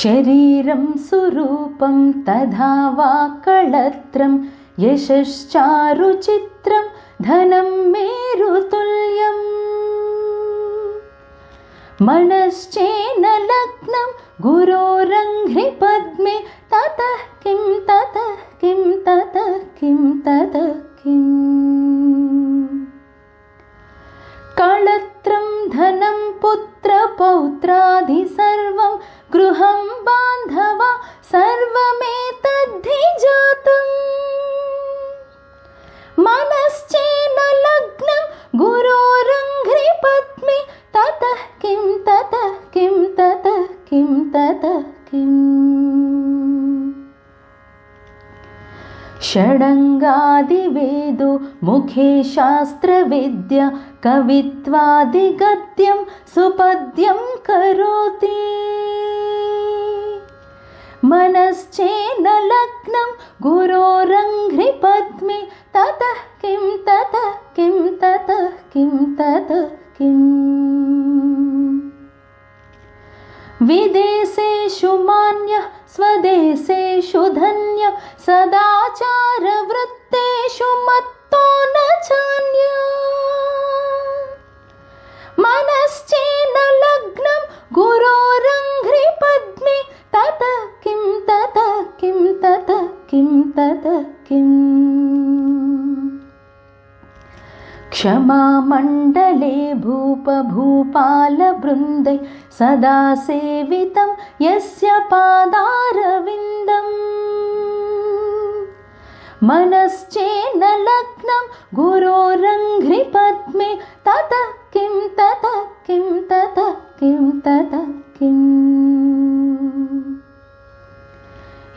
शरीरं सुरूपं तथा वा कळत्रं यशश्चारुचित्रं धनं मेरुतुल्यम् मनश्चेन लग्नं गुरोरङ्घ्रिपद्मे ततः किं ततः किं ततः किं ततः किम् पुत्रपौत्रादि सर्वं गृहं बान्धवा सर्वमेतद्धि जातम् मनश्चेन लग्नं गुरोरङ्घ्रिपद्मे ततः किं ततः किं ततः किं ततः किम् षडङ्गादिवेदो मुखे शास्त्रविद्या कवित्वादिगद्यं सुपद्यं करोति मनश्चेन लग्नं गुरोरङ्घ्रिपद्मे ततः किं ततः किं ततः किं ततः किम् विदेशेषु मान्यः स्वदेशेषु धन्य सदाचारवृत्तेषु मत्तो न चान्य। मनश्चेन लग्नं गुरोरङ्घ्रिपद्मे तत किं तत किं तत किं, तत किम् क्षमामण्डले भूपभूपालवृन्दै सदा सेवितं यस्य पादारविन्दम् मनश्चेन लग्नं गुरोरङ्घ्रिपद्मे ततः किं ततः किं ततः किं ततः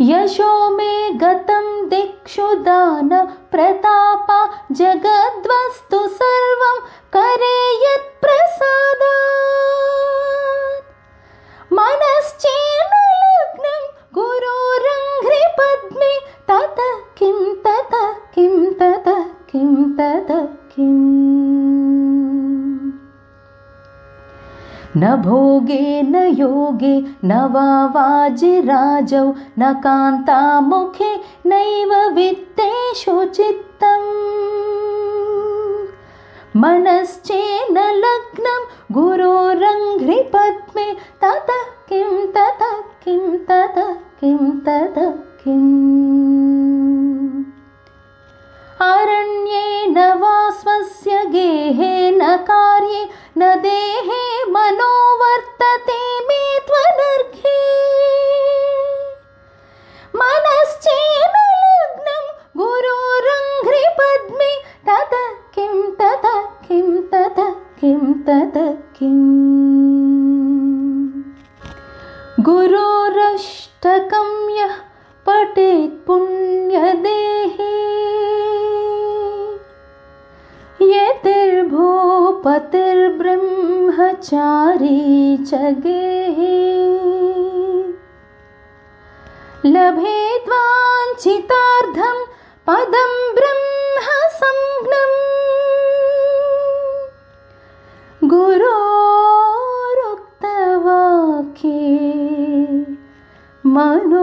यशो मे गतं दिक्षु दान प्रतापा जगद्वस्तु सर्वं करे न भोगे न योगे न वा वाजिराजौ न कान्तामुखे नैव वित्तेषु चित्तम्। मनश्चेन लग्नं गुरोरङ्घ्रिपद्मे ततः किं ततः किं ततः किं ततः किम्। अरण्येन वा स्वस्य गेहेन कार्ये न देहे किम्? गुरोरष्टकं यः पठेत् पुण्यदेहे। यतिर्भूपतिर्ब्रह्मचारी च गेहे। लभेद्वाञ्छितार्थं पदं mano.